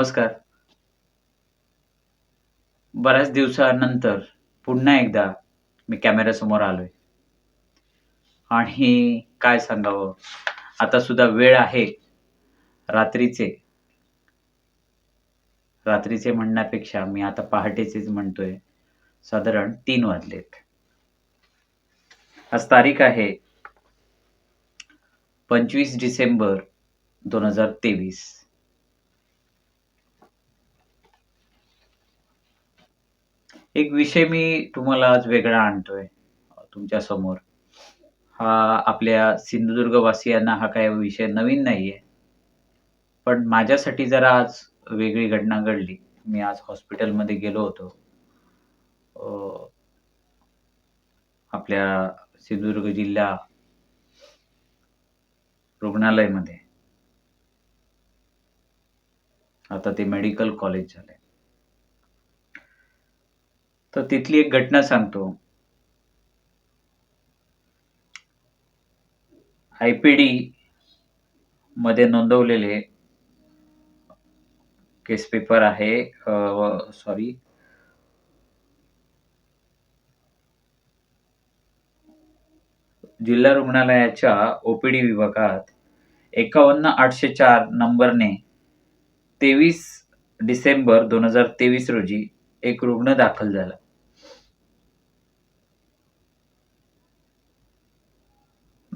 नमस्कार. बऱ्याच दिवसानंतर पुन्हा एकदा मी कॅमेऱ्यासमोर आलोय. आणि काय सांगावं, आता सुद्धा वेळ आहे रात्रीचे. रात्रीचे म्हणण्यापेक्षा मी आता पहाटेचेच म्हणतोय. साधारण तीन वाजलेत. आज तारीख आहे 25 डिसेंबर 2023. एक विषय मी तुम्हाला आज वेगळा आणतोय तुमच्यासमोर. हा आपल्या सिंधुदुर्गवासियांना हा काही विषय नवीन नाहीये. पण माझ्यासाठी जरा आज वेगळी घटना घडली. मी आज हॉस्पिटलमध्ये गेलो होतो. आपल्या सिंधुदुर्ग जिल्हा रुग्णालयमध्ये. आता ते मेडिकल कॉलेज झालंय. तर तिथली एक घटना सांगतो. आय-पी-डी मध्ये नोंदवलेले केस पेपर आहे सॉरी जिल्हा रुग्णालयाच्या ओपीडी विभागात एकावन्न आठशे चार नंबरने 23 डिसेंबर 2023 रोजी एक रुग्ण दाखल झाला.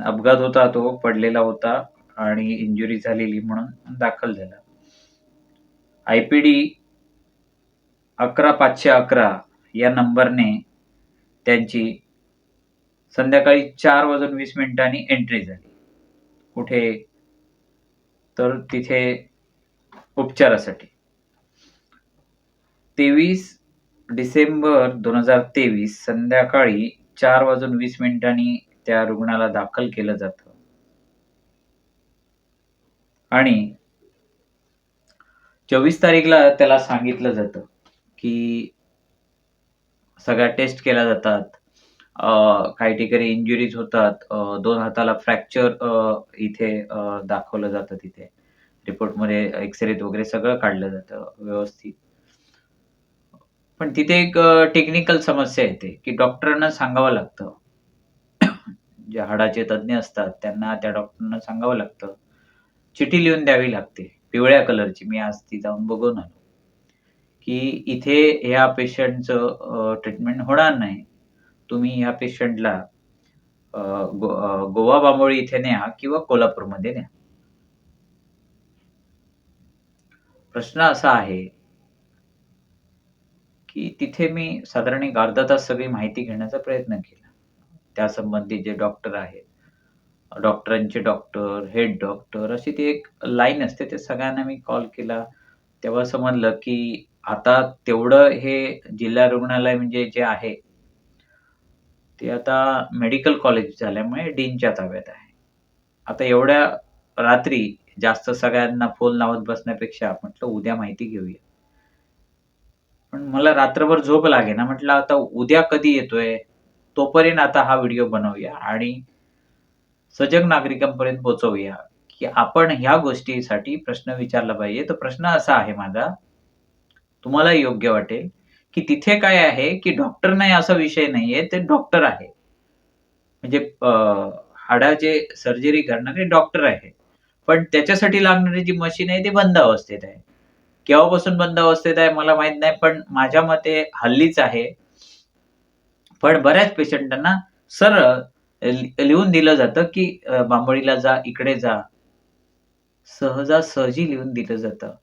अपघात होता तो, पडलेला होता आणि इंजुरी झालेली म्हणून दाखल झाला. आय-पी-डी 11511 या नंबरने त्यांची संध्याकाळी चार वाजून वीस मिनिटांनी एंट्री झाली. कुठे? तर तिथे उपचारासाठी. 23 डिसेंबर 2023 संध्याकाळी चार वाजून वीस मिनिटांनी त्या रुग्णाला दाखल केलं जातं. आणि 24 तारीखला त्याला सांगितलं जातं, की सगळ्या टेस्ट केल्या जातात. काही ठिकाणी इंजुरीज होतात. दोन हाताला फ्रॅक्चर इथे दाखवलं जातं तिथे. रिपोर्टमध्ये एक्सरेत वगैरे सगळं काढलं जातं व्यवस्थित. पण तिथे एक टेक्निकल समस्या येते, की डॉक्टरांना सांगावं लागतं. जे हाडाचे तज्ञ असतात त्यांना त्या डॉक्टरांना सांगावं लागतं. चिठी लिहून द्यावी लागते पिवळ्या कलरची. मी आज ती जाऊन बघून आलो. की इथे ह्या पेशंटचं ट्रीटमेंट होणार नाही. तुम्ही ह्या पेशंटला गो गोवा बांबोळी इथे न्या किंवा कोल्हापूरमध्ये न्या. प्रश्न असा आहे की तिथे मी साधारण एक अर्धा तास सगळी माहिती घेण्याचा प्रयत्न केला. त्या संबंधित जे डॉक्टर आहेत. डॉक्टरांचे डॉक्टर, हेड डॉक्टर अशी ती एक लाईन असते. ते सगळ्यांना मी कॉल केला. तेव्हा समजलं की आता तेवढं हे जिल्हा रुग्णालय म्हणजे जे आहे ते आता मेडिकल कॉलेज झाल्यामुळे डीनच्या ताब्यात आहे. आता एवढ्या रात्री जास्त सगळ्यांना फोन लावत बसण्यापेक्षा म्हटलं उद्या माहिती घेऊया. पण मला रात्रभर झोप लागे ना म्हटलं आता उद्या कधी येतोय, तोपर्यंत आता हा व्हिडिओ बनवूया आणि सजग नागरिकांपर्यंत पोहोचवूया, की आपण ह्या गोष्टीसाठी प्रश्न विचारला पाहिजे. तर प्रश्न असा आहे माझा, तुम्हाला योग्य वाटेल, की तिथे काय आहे, की डॉक्टर नाही असा विषय नाहीये. ते डॉक्टर आहे. म्हणजे हाडाचे सर्जरी करणारे डॉक्टर आहे. पण त्याच्यासाठी लागणारी जी मशीन आहे ती बंद अवस्थेत आहे. केव्हापासून बंद अवस्थेत आहे मला माहीत नाही. पण माझ्या मते हल्लीच आहे. पण बऱ्याच पेशंटांना सरळ लिहून दिलं जातं, की बांबोळीला जा, इकडे जा. सहजासहजी लिहून दिलं जातं.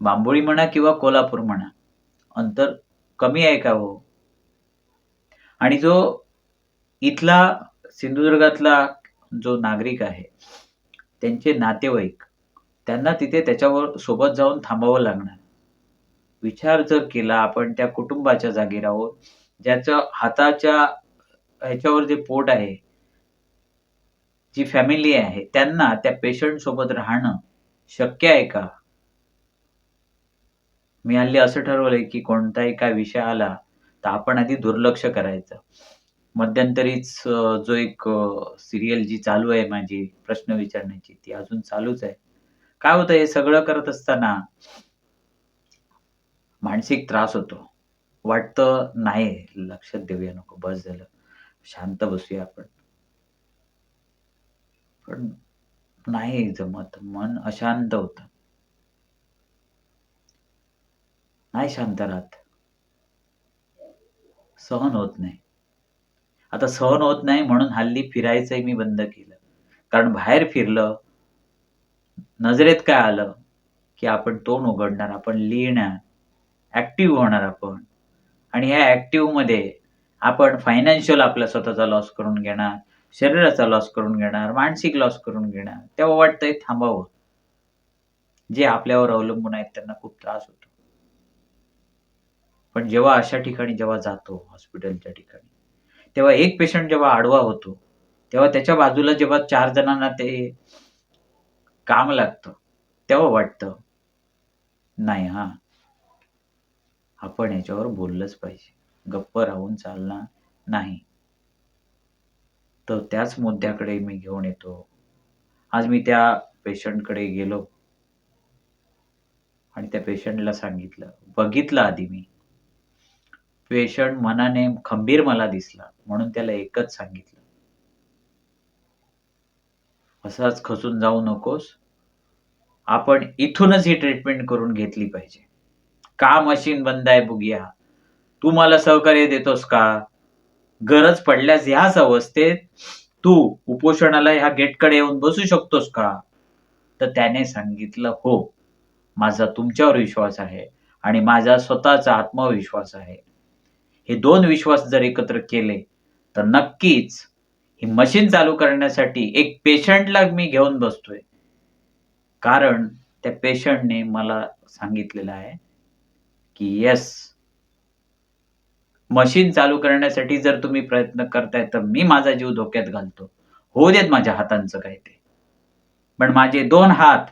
बांबोळी म्हणा किंवा कोल्हापूर म्हणा. अंतर कमी आहे का हो? आणि जो इथला सिंधुदुर्गातला जो नागरिक आहे, त्यांचे नातेवाईक, त्यांना तिथे त्याच्यावर सोबत जाऊन थांबावं लागणार. विचार जर केला आपण त्या कुटुंबाच्या जागी राहून, ज्याच्या हाताच्या ह्याच्यावर जे पोट आहे, जी फॅमिली आहे, त्यांना त्या पेशंट सोबत राहणं शक्य आहे का? मी हल्ली असं ठरवलंय, की कोणताही काय विषय आला, तर आपण आधी दुर्लक्ष करायचं. मध्यंतरीच जो एक सिरियल जी चालू आहे माझी प्रश्न विचारण्याची ती अजून चालूच आहे. काय होतं हे सगळं करत असताना मानसिक त्रास होतो. वाटतं नाही लक्षात देऊया नको बस झालं. शांत बसूया आपण. पण नाही जमत. मन अशांत होत नाही शांत राहत. सहन होत नाही. आता सहन होत नाही म्हणून हल्ली फिरायचंही मी बंद केलं. कारण बाहेर फिरलं नजरेत काय आलं, की आपण तोंड उघडणार, आपण लिहिणार, ऍक्टिव्ह होणार आपण आणि ह्या ॲक्टिव्हमध्ये आपण फायनान्शियल आपला स्वतःचा लॉस करून घेणार, शरीराचा लॉस करून घेणार, मानसिक लॉस करून घेणार. तेव्हा वाटतंय थांबावं. जे आपल्यावर अवलंबून आहेत त्यांना खूप त्रास होतो. पण जेव्हा अशा ठिकाणी जेव्हा जातो हॉस्पिटलच्या ठिकाणी, तेव्हा एक पेशंट जेव्हा आडवा होतो, तेव्हा त्याच्या बाजूला जेव्हा चार जणांना ते काम लागतं, तेव्हा वाटतं, नाही हां. आपण याच्यावर बोललंच पाहिजे. गप्प राहून चालणार नाही. तर त्याच मुद्द्याकडे मी घेऊन येतो. आज मी त्या पेशंटकडे गेलो. आणि त्या पेशंटला सांगितलं. बघितलं आधी मी. पेशंट मनाने खंबीर मला दिसला. म्हणून त्याला एकच सांगितलं. असाच खचून जाऊ नकोस. आपण इथूनच ही ट्रीटमेंट करून घेतली पाहिजे. का मशीन बंद आहे बुगिया तू मला सहकार्य देतोस का? गरज पडल्यास ह्याच अवस्थेत तू उपोषणाला ह्या गेटकडे येऊन बसू शकतोस का? तर त्याने सांगितलं, "हो. माझा तुमच्यावर विश्वास आहे आणि माझा स्वतःचा आत्मविश्वास आहे. हे दोन विश्वास जर एकत्र केले, तर नक्कीच ही मशीन चालू करण्यासाठी एक पेशंटला मी घेऊन बसतोय." कारण त्या पेशंटने मला सांगितलेलं आहे, की "येस" "मशीन चालू करण्यासाठी जर तुम्ही प्रयत्न करताय, तर मी माझा जीव धोक्यात घालतो. होऊ देत माझ्या हातांचं काय ते. पण माझे दोन हात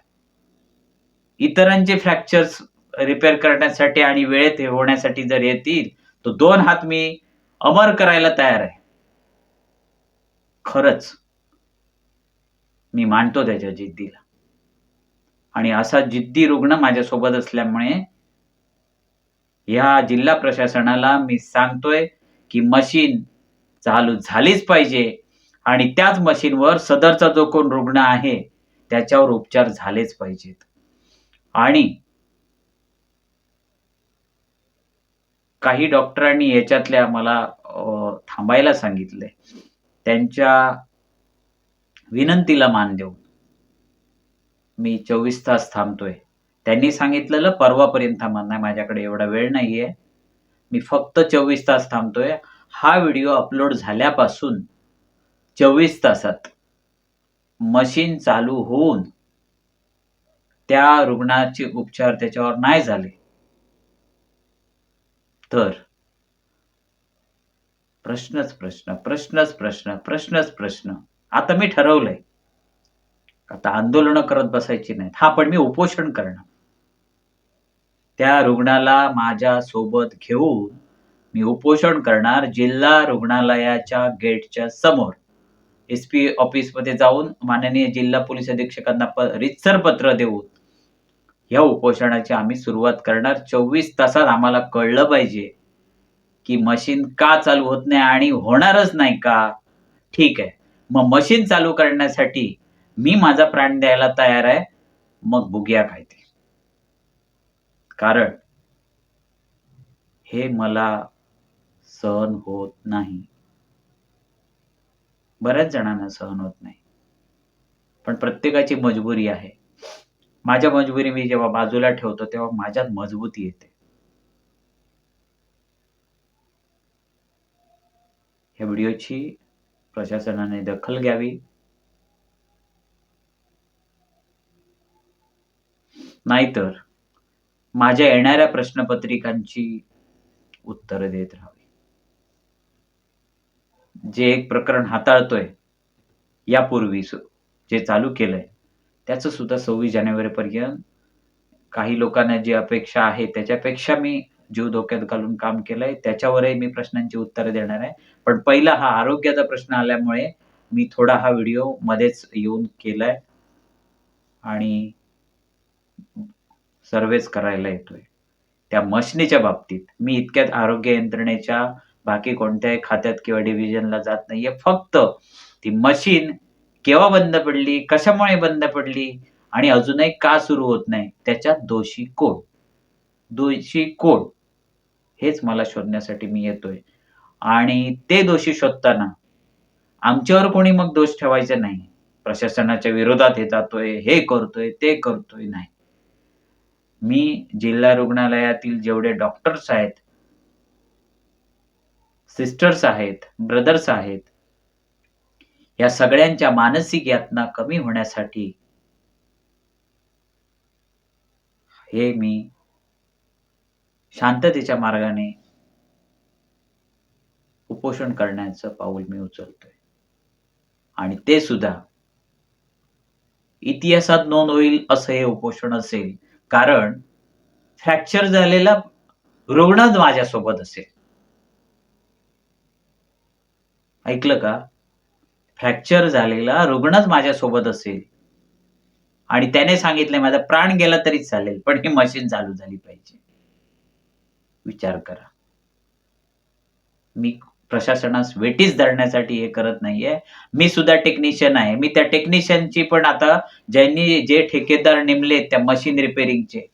इतरांचे फ्रॅक्चर्स रिपेअर करण्यासाठी आणि वेळेत हे होण्यासाठी जर येतील, तर दोन हात मी अमर करायला तयार आहे." खरंच. मी मानतो त्याच्या जिद्दीला. आणि असा जिद्दी रुग्ण माझ्यासोबत असल्यामुळे ह्या जिल्हा प्रशासनाला मी सांगतोय, की मशीन चालू झालीच पाहिजे आणि त्याच मशीनवर सदरचा जो कोण रुग्ण आहे, त्याच्यावर उपचार झालेच पाहिजेत. आणि काही डॉक्टरांनी याच्यातल्या मला थांबायला सांगितलंय. त्यांच्या विनंतीला मान देऊन मी 24 तास थांबतोय. त्यांनी सांगितलेलं परवापर्यंत थांबा. माझ्याकडे एवढा वेळ नाहीये. मी फक्त 24 तास थांबतोय. हा व्हिडिओ अपलोड झाल्यापासून 24 तासात मशीन चालू होऊन त्या रुग्णाचे उपचार त्याच्यावर नाही झाले. तर प्रश्नच प्रश्न, प्रश्नच प्रश्न, प्रश्नच प्रश्न. आता मी ठरवलंय. आता आंदोलनं करत बसायची नाहीत. हा पण मी उपोषण करणार. त्या रुग्णाला माझ्या सोबत घेऊन मी उपोषण करणार जिल्हा रुग्णालयाच्या गेटच्या समोर. एस-पी ऑफिसमध्ये जाऊन माननीय जिल्हा पोलीस अधीक्षकांना प रीतसर पत्र देऊन या उपोषणाची आम्ही सुरुवात करणार. 24 तासात आम्हाला कळलं पाहिजे, की मशीन का चालू होत नाही आणि होणारच नाही का? ठीक आहे. मग मशीन चालू करण्यासाठी मी माझा प्राण द्यायला तयार आहे. मग बघूया काय ते. कारण हे मला सहन होत नाही. बऱ्याच जणांना सहन होत नाही. पण प्रत्येकाची मजबुरी आहे. माझ्या मजबुरी मी जेव्हा बाजूला ठेवतो, तेव्हा माझ्यात मजबूती येते. ह्या व्हिडिओची प्रशासनाने दखल घ्यावी. नाहीतर माझ्या येणाऱ्या प्रश्नपत्रिकांची उत्तरं देत राहावी. जे एक प्रकरण हाताळतोय, यापूर्वी जे चालू केलंय, त्याचं सुद्धा 26 जानेवारीपर्यंत काही लोकांना जी अपेक्षा आहे, त्याच्यापेक्षा मी जीव धोक्यात घालून काम केलंय. त्याच्यावरही मी प्रश्नांची उत्तरं देणार आहे. पण पहिला हा आरोग्याचा प्रश्न आल्यामुळे मी थोडा हा व्हिडिओ मध्येच येऊन केलाय. आणि सर्वेच करायला येतोय. त्या मशनीच्या बाबतीत मी इतक्यात आरोग्य यंत्रणेच्या बाकी कोणत्याही खात्यात किंवा डिव्हिजनला जात नाहीये. फक्त ती मशीन केव्हा बंद पडली, कशामुळे बंद पडली आणि अजूनही का सुरू होत नाही, त्याच्यात दोषी कोण? दोषी कोण? हेच मला शोधण्यासाठी मी येतोय. आणि ते दोषी शोधताना आमच्यावर कोणी मग दोष ठेवायचे नाही. प्रशासनाच्या विरोधात हे जातोय, हे करतोय, ते करतोय, नाही. मी जिल्हा रुग्णालयातील जेवढे डॉक्टर्स आहेत सिस्टर्स आहेत, ब्रदर्स आहेत. या सगळ्यांच्या मानसिक यातना कमी होण्यासाठी हे मी शांततेच्या मार्गाने उपोषण करण्याचं पाऊल मी उचलतोय. आणि ते सुद्धा इतिहासात नोंद होईल असं हे उपोषण असेल. कारण फ्रॅक्चर झालेला रुग्णच माझ्यासोबत असेल. ऐकलं का? फ्रॅक्चर झालेला रुग्णच माझ्यासोबत असेल. आणि त्याने सांगितलंय माझा प्राण गेला तरी चालेल, पण ही मशीन चालू झाली पाहिजे. विचार करा. मी प्रशासनास वेटीस धरण्यासाठी हे करत नाहीये. मी सुद्धा टेक्निशियन आहे. मी त्या टेक्निशियनची पण आता ज्यांनी जे ठेकेदार नेमले त्या मशीन रिपेरिंगचे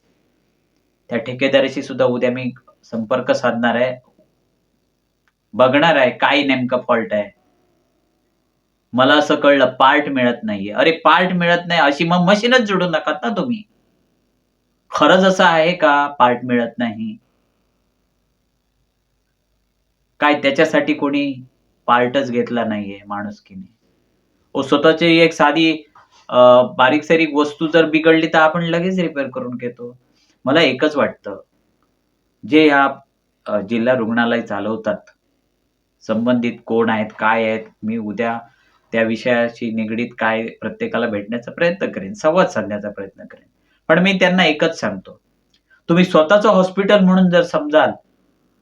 त्या ठेकेदाराशी सुद्धा उद्या मी संपर्क साधणार आहे. बघणार आहे काय नेमकं फॉल्ट आहे. मला असं कळलं पार्ट मिळत नाहीये. अरे पार्ट मिळत नाही अशी मग मशीनच जोडू नका ना तुम्ही. खरंच असं आहे का पार्ट मिळत नाही? काय त्याच्यासाठी कोणी पार्टच घेतला नाहीये माणुसकीने. ओ स्वतःची एक साधी बारीक-सारीक वस्तू जर बिघडली तर आपण लगेच रिपेअर करून घेतो. मला एकच वाटतं, जे ह्या जिल्हा रुग्णालय चालवतात, संबंधित कोण आहेत, काय आहेत, मी उद्या त्या विषयाशी निगडीत काय प्रत्येकाला भेटण्याचा प्रयत्न करेन, संवाद साधण्याचा प्रयत्न करेन. पण मी त्यांना एकच सांगतो, तुम्ही स्वतःचं हॉस्पिटल म्हणून जर समजाल,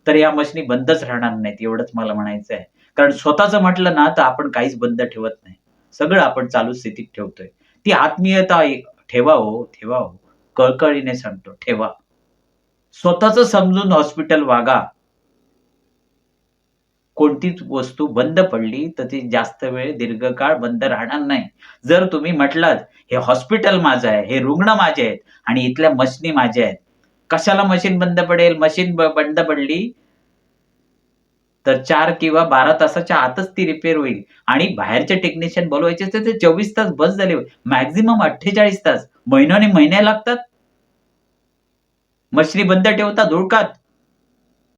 तर या मशिनी बंदच राहणार नाहीत एवढंच मला म्हणायचं आहे. कारण स्वतःचं म्हटलं ना तर आपण काहीच बंद ठेवत नाही. सगळं आपण चालू स्थितीत ठेवतोय. ती आत्मीयता ठेवा हो, ठेवा हो. कळकळीने सांगतो ठेवा. स्वतःचं समजून हॉस्पिटल वागा. कोणतीच वस्तू बंद पडली तर ती जास्त वेळ दीर्घकाळ बंद राहणार नाही. जर तुम्ही म्हटलात, हे हॉस्पिटल माझं आहे, हे रुग्ण माझे आहेत आणि इथल्या मशनी माझ्या आहेत. कशाला मशीन बंद पडेल? मशीन बंद पडली तर चार किंवा 12 तासाच्या आतच ती रिपेअर होईल आणि बाहेरचे टेक्निशियन बोलवायचे तर तर 24 तास बस झाले. मॅक्झिमम अठ्ठेचाळीस तास. महिन्याने महिने लागतात. मशिनी बंद ठेवता धुळकात.